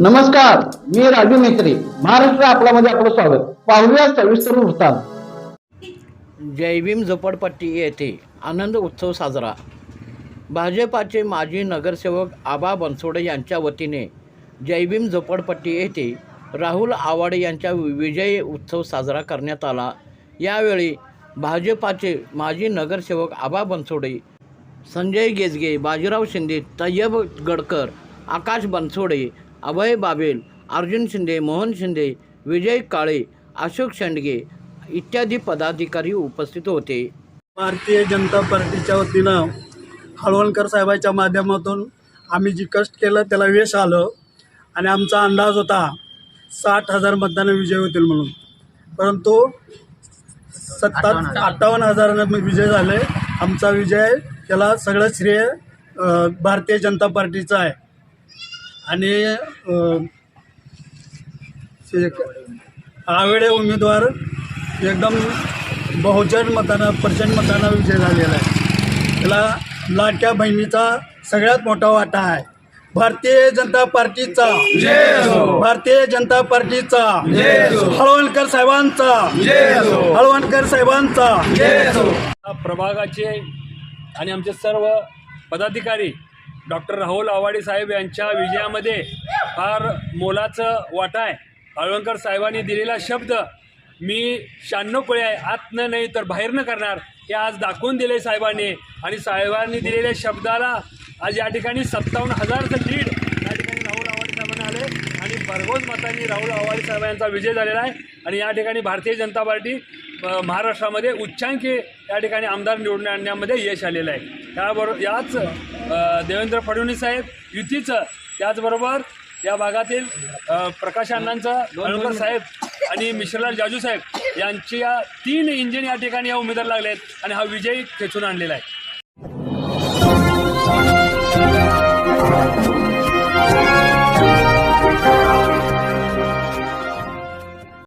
नमस्कार मी राजू मेत्री महाराष्ट्र आपल्यामध्ये आपलं स्वागत. पाहूया सविस्तर वृत्तांत. जयभीम झोपडपट्टी येथे आनंद उत्सव साजरा. भाजपाचे माजी नगरसेवक आबा बनसोडे यांच्या वतीने जयभीम झोपडपट्टी येथे राहुल आवाडे यांच्या विजय उत्सव साजरा करण्यात आला. यावेळी भाजपाचे माजी नगरसेवक आबा बनसोडे संजय गेजगे बाजीराव शिंदे तय्यब गडकर आकाश बनसोडे अभय बाबेल अर्जुन शिंदे मोहन शिंदे विजय काळे अशोक शेंडगे इत्यादी पदाधिकारी उपस्थित होते. भारतीय जनता पार्टीच्या वतीनं हळवणकर साहेबाच्या माध्यमातून आम्ही जी कष्ट केलं त्याला यश आलं आणि आमचा अंदाज होता साठ हजार मतदानं विजय होतील म्हणून. परंतु सत्ता अठ्ठावन्न हजारानं विजय झाले. आमचा विजय त्याला सगळं श्रेय भारतीय जनता पार्टीचं आहे. आणि आवेळे उमेदवार एकदम बहुजन मतानं प्रचंड मतानं विजय झालेला आहे. त्याला लाडक्या बहिणीचा सगळ्यात मोठा वाटा आहे. भारतीय जनता पार्टीचा भारतीय जनता पार्टीचा हळवणकर साहेबांचा हळवणकर साहेबांचा. प्रभागाचे आणि आमचे सर्व पदाधिकारी डॉक्टर राहुल आवाडे साहेब यांच्या विजयामध्ये फार मोलाचं वाटा आहे. हळवणकर साहेबांनी दिलेला शब्द मी शहाण्णव कोळी आहे आतनं नाही तर बाहेरनं करणार हे आज दाखवून दिले साहेबांनी. आणि साहेबांनी दिलेल्या शब्दाला आज या ठिकाणी सत्तावन्न हजारचं लीड या ठिकाणी राहुल आवाडे साहेबांना आले आणि भरघोस मतांनी राहुल आवाडे साहेबांचा विजय झालेला आहे. आणि या ठिकाणी भारतीय जनता पार्टी महाराष्ट्रामध्ये उच्चांकी या ठिकाणी आमदार निवडून आणण्यामध्ये यश आलेलं आहे. त्याबरोबर याच देवेंद्र फडणवीस साहेब युतीचं त्याचबरोबर या भागातील प्रकाश अण्णांचा हळवकर साहेब आणि मिश्रलाल जाजू साहेब यांची या तीन इंजिन या ठिकाणी या उमेदवार लागले आहेत आणि हा विजय खेचून आणलेला आहे.